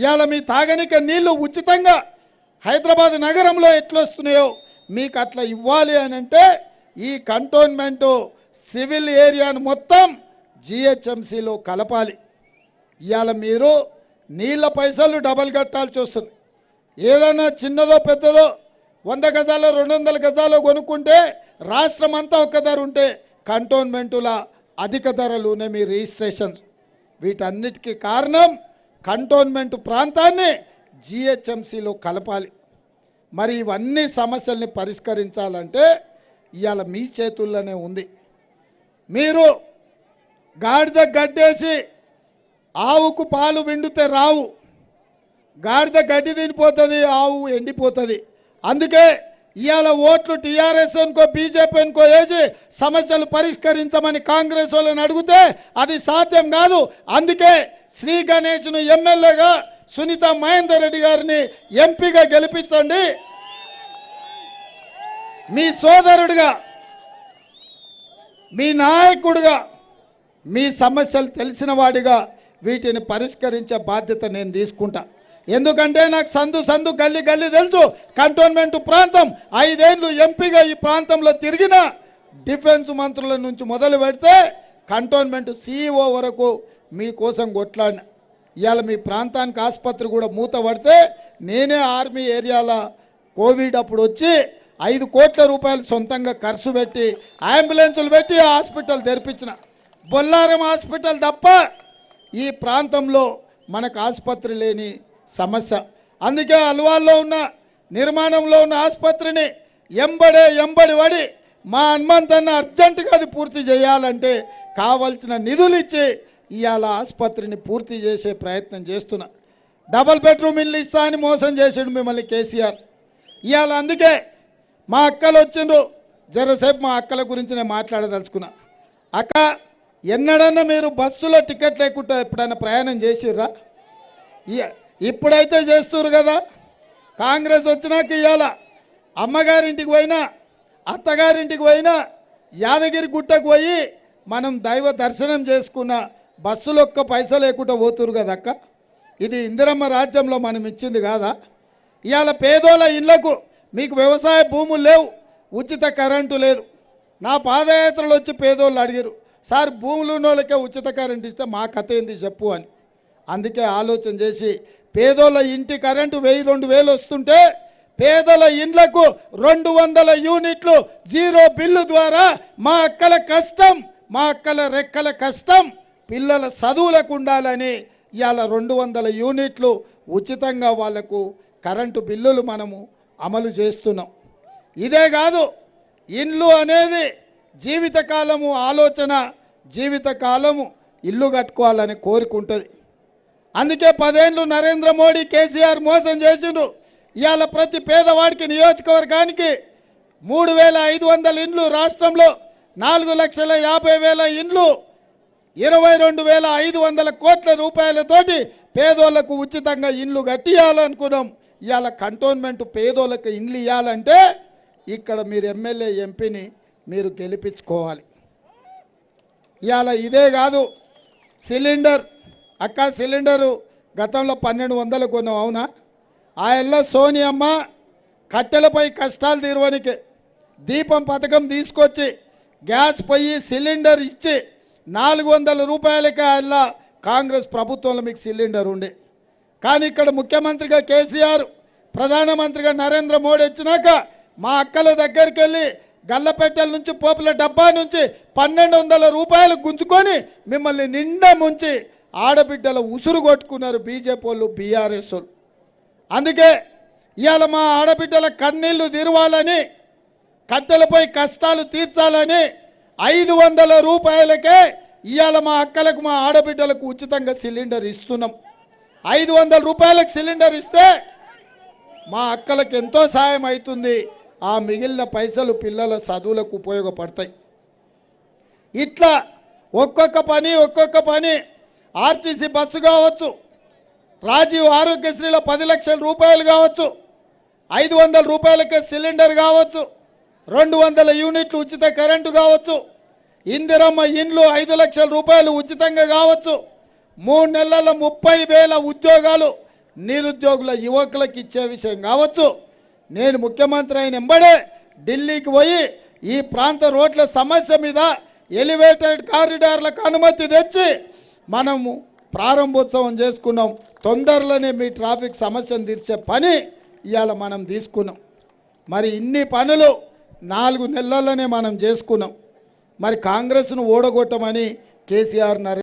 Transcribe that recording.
ఇవాళ మీ తాగనిక నీళ్ళు ఉచితంగా హైదరాబాద్ నగరంలో ఎట్లొస్తున్నాయో మీకు అట్లా ఇవ్వాలి అని అంటే ఈ కంటోన్మెంట్ సివిల్ ఏరియాను మొత్తం జిహెచ్ఎంసీలో కలపాలి. ఇవాళ మీరు నీళ్ళ పైసలు డబల్ కట్టాల్సి వస్తుంది. ఏదైనా చిన్నదో పెద్దదో వంద గజాలు రెండు వందల గజాలు కొనుక్కుంటే రాష్ట్రం అంతా ఒక్క ధర ఉంటే కంటోన్మెంటుల అధిక ధరలునే మీ రిజిస్ట్రేషన్స్. వీటన్నిటికీ కారణం కంటోన్మెంట్ ప్రాంతాన్ని జిహెచ్ఎంసీలో కలపాలి. మరి ఇవన్నీ సమస్యల్ని పరిష్కరించాలంటే ఇవాళ మీ చేతుల్లోనే ఉంది. మీరు గాడిద గడ్డేసి ఆవుకు పాలు విండితే రావు. గాడిద గడ్డి తినిపోతుంది ఆవు ఎండిపోతుంది. అందుకే ఇవాళ ఓట్లు టీఆర్ఎస్ అనుకో బీజేపీ అనుకో వేసి సమస్యలు పరిష్కరించమని కాంగ్రెస్ వాళ్ళని అడిగితే అది సాధ్యం కాదు. అందుకే శ్రీ గణేష్ను ఎమ్మెల్యేగా సునీత మహేందర్ రెడ్డి గారిని ఎంపీగా గెలిపించండి. మీ సోదరుడిగా మీ నాయకుడిగా మీ సమస్యలు తెలిసిన వాడిగా వీటిని పరిష్కరించే బాధ్యత నేను తీసుకుంటా. ఎందుకంటే నాకు సందు సందు గల్లి గల్లి తెలుసు. కంటోన్మెంట్ ప్రాంతం. ఐదేళ్ళు ఎంపీగా ఈ ప్రాంతంలో తిరిగిన డిఫెన్స్ మంత్రుల నుంచి మొదలు పెడితే కంటోన్మెంట్ సీఈఓ వరకు మీకోసం కొట్లాడిన. ఇవాళ మీ ప్రాంతానికి ఆసుపత్రి కూడా మూత పడితే నేనే ఆర్మీ ఏరియాల కోవిడ్ అప్పుడు వచ్చి ఐదు కోట్ల రూపాయలు సొంతంగా ఖర్చు పెట్టి అంబులెన్సులు పెట్టి హాస్పిటల్ తెరిపించిన. బొల్లారం హాస్పిటల్ తప్ప ఈ ప్రాంతంలో మనకు ఆసుపత్రి లేని సమస్య. అందుకే అల్వాల్లో ఉన్న నిర్మాణంలో ఉన్న ఆసుపత్రిని ఎంబడే ఎంబడి పడి మా హనుమంతన్న అర్జెంటుగా అది పూర్తి చేయాలంటే కావలసిన నిధులు ఇచ్చి ఇవాళ ఆసుపత్రిని పూర్తి చేసే ప్రయత్నం చేస్తున్నా. డబల్ బెడ్రూమ్ ఇల్లు ఇస్తా అని మోసం చేసిండు మిమ్మల్ని కేసీఆర్. ఇవాళ అందుకే మా అక్కలు వచ్చిండ్రు. జరసేపు మా అక్కల గురించి నేను మాట్లాడదలుచుకున్నా. అక్క ఎన్నడన్నా మీరు బస్సులో టికెట్ లేకుండా ఎప్పుడైనా ప్రయాణం చేసిర్రా? ఇప్పుడైతే చేస్తున్నారు కదా. కాంగ్రెస్ వచ్చినాక ఇవాళ అమ్మగారింటికి పోయినా అత్తగారింటికి పోయినా యాదగిరి గుట్టకు పోయి మనం దైవ దర్శనం చేసుకున్న బస్సులు ఒక్క పైస లేకుండా పోతురు కదక్క ఇది ఇందిరమ్మ రాజ్యంలో మనం ఇచ్చింది కాదా? ఇవాళ పేదోళ్ళ ఇళ్ళకు మీకు వ్యవసాయ భూములు లేవు ఉచిత కరెంటు లేదు. నా పాదయాత్రలు వచ్చి పేదోళ్ళు అడిగారు సార్ భూములు ఉన్నోళ్ళకే ఉచిత కరెంట్ ఇస్తే మా కథ ఏంది చెప్పు అని. అందుకే ఆలోచన చేసి పేదోళ్ళ ఇంటి కరెంటు వెయ్యి రెండు వేలు వస్తుంటే పేదల ఇండ్లకు రెండు వందల యూనిట్లు జీరో బిల్లు ద్వారా మా అక్కల కష్టం మా అక్కల రెక్కల కష్టం పిల్లల చదువులకు ఉండాలని ఇవాళ రెండు వందల యూనిట్లు ఉచితంగా వాళ్ళకు కరెంటు బిల్లులు మనము అమలు చేస్తున్నాం. ఇదే కాదు ఇండ్లు అనేది జీవితకాలము ఆలోచన జీవితకాలము ఇల్లు కట్టుకోవాలని కోరుకుంటుంది. అందుకే పదేండ్లు నరేంద్ర మోడీ కేసీఆర్ మోసం చేసిండు. ఇవాళ ప్రతి పేదవాడికి నియోజకవర్గానికి మూడు వేల ఐదు వందల ఇండ్లు రాష్ట్రంలో నాలుగు లక్షల యాభై వేల ఇండ్లు ఇరవై రెండు వేల ఐదు వందల కోట్ల రూపాయలతోటి పేదోళ్ళకు ఉచితంగా ఇండ్లు కట్టియాలనుకున్నాం. ఇవాళ కంటోన్మెంట్ పేదోళ్ళకి ఇండ్లు ఇవ్వాలంటే ఇక్కడ మీరు ఎమ్మెల్యే ఎంపీని మీరు గెలిపించుకోవాలి. ఇవాళ ఇదే కాదు సిలిండర్ అక్క సిలిండరు గతంలో పన్నెండు వందలు కొన్నాం అవునా? ఆ ఎల్ల సోనియమ్మ కట్టెలపై కష్టాలు తీరవనికి దీపం పథకం తీసుకొచ్చి గ్యాస్ పొయ్యి సిలిండర్ ఇచ్చి నాలుగు వందల రూపాయలకి ఆయన కాంగ్రెస్ ప్రభుత్వంలో మీకు సిలిండర్ ఉండే. కానీ ఇక్కడ ముఖ్యమంత్రిగా కేసీఆర్ ప్రధానమంత్రిగా నరేంద్ర మోడీ వచ్చినాక మా అక్కల దగ్గరికి వెళ్ళి గల్లపెట్టెల నుంచి పోపుల డబ్బా నుంచి పన్నెండు వందల రూపాయలు గుంజుకొని మిమ్మల్ని నిండా ముంచి ఆడబిడ్డల ఉసురు కొట్టుకున్నారు బీజేపీ వాళ్ళు బీఆర్ఎస్ వాళ్ళు. అందుకే ఇవాళ మా ఆడబిడ్డల కన్నీళ్ళు తీరవాలని కట్టెలపై కష్టాలు తీర్చాలని ఐదు వందల రూపాయలకే ఇవాళ మా అక్కలకు మా ఆడబిడ్డలకు ఉచితంగా సిలిండర్ ఇస్తున్నాం. ఐదు వందల రూపాయలకు సిలిండర్ ఇస్తే మా అక్కలకు ఎంతో సాయం అవుతుంది. ఆ మిగిలిన పైసలు పిల్లల చదువులకు ఉపయోగపడతాయి. ఇట్లా ఒక్కొక్క పని ఒక్కొక్క పని ఆర్టీసీ బస్సు కావచ్చు రాజీవ్ ఆరోగ్యశ్రీలో పది లక్షల రూపాయలు కావచ్చు ఐదు వందల రూపాయలకే సిలిండర్ కావచ్చు రెండు వందల యూనిట్లు ఉచిత కరెంటు కావచ్చు ఇందిరమ్మ ఇండ్లు ఐదు లక్షల రూపాయలు ఉచితంగా కావచ్చు మూడు నెలల ముప్పై వేల ఉద్యోగాలు నిరుద్యోగుల యువకులకు ఇచ్చే విషయం కావచ్చు. నేను ముఖ్యమంత్రి అయిన ఎంబడే ఢిల్లీకి పోయి ఈ ప్రాంత రోడ్ల సమస్య మీద ఎలివేటెడ్ కారిడార్లకు అనుమతి తెచ్చి మనము ప్రారంభోత్సవం చేసుకున్నాం. తొందరలోనే మీ ట్రాఫిక్ సమస్యను తీర్చే పని ఇవాళ మనం తీసుకున్నాం. మరి ఇన్ని పనులు నాలుగు నెలల్లోనే మనం చేసుకున్నాం. మరి కాంగ్రెస్ను ఓడగొట్టమని కేసీఆర్ నరేంద్ర